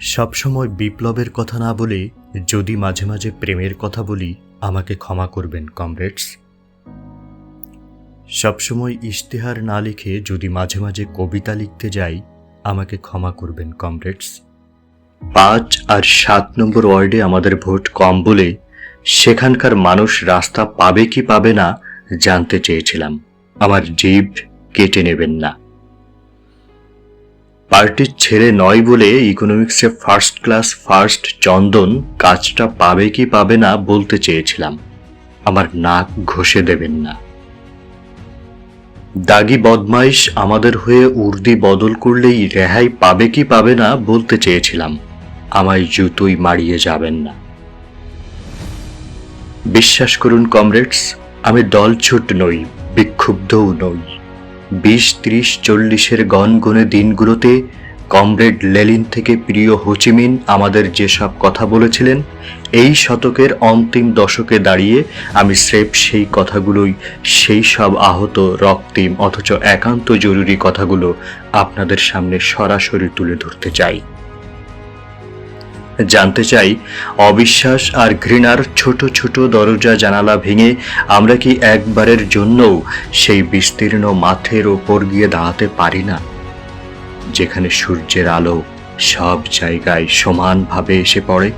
সবসময় বিপ্লবের কথা না বলে যদি মাঝে মাঝে প্রেমের কথা বলি, আমাকে ক্ষমা করবেন, কমরেডস। সবসময় ইশতেহার না লিখে যদি মাঝে মাঝে কবিতা লিখতে যাই, আমাকে ক্ষমা করবেন, কমরেডস। পাঁচ আর সাত নম্বর ওয়ার্ডে আমাদের ভোট কম বলে সেখানকার মানুষ রাস্তা পাবে কি পাবে না জানতে চেয়েছিলাম। আমার জীব কেটে নেবেন না। পার্টির ছেলে নয় বলে ইকোনমিক্সে ফার্স্ট ক্লাস, ফার্স্ট চন্দন, কাজটা পাবে কি পাবে না বলতে চেয়েছিলাম। আমার নাক ঘষে দেবেন না। দাগি বদমাইশ আমাদের হয়ে উর্দি বদল করলেই রেহাই পাবে কি পাবে না বলতে চেয়েছিলাম। আমায় জুতোই মারিয়ে যাবেন না। বিশ্বাস করুন, কমরেডস, আমি দলছুট নই, বিক্ষুব্ধও নই। বিশ, ত্রিশ, চল্লিশের গনগনে দিনগুলোতে কমরেড লেলিন থেকে প্রিয় হোচিমিন আমাদের যেসব কথা বলেছিলেন, এই শতকের অন্তিম দশকে দাঁড়িয়ে আমি স্রেফ সেই কথাগুলোই, সেই সব আহত রক্তিম, অথচ একান্ত জরুরি কথাগুলো আপনাদের সামনে সরাসরি তুলে ধরতে চাই। জানতে চাই, অবিশ্বাস আর ঘৃণার ছোট ছোট দরজা জানালা ভেঙে আমরা কি একবারের জন্যও সেই বিস্তীর্ণ মাঠের ওপর গিয়ে দাঁড়াতে পারি না? যেখানে সূর্যের আলো সব জায়গায় সমানভাবে এসে পড়ে।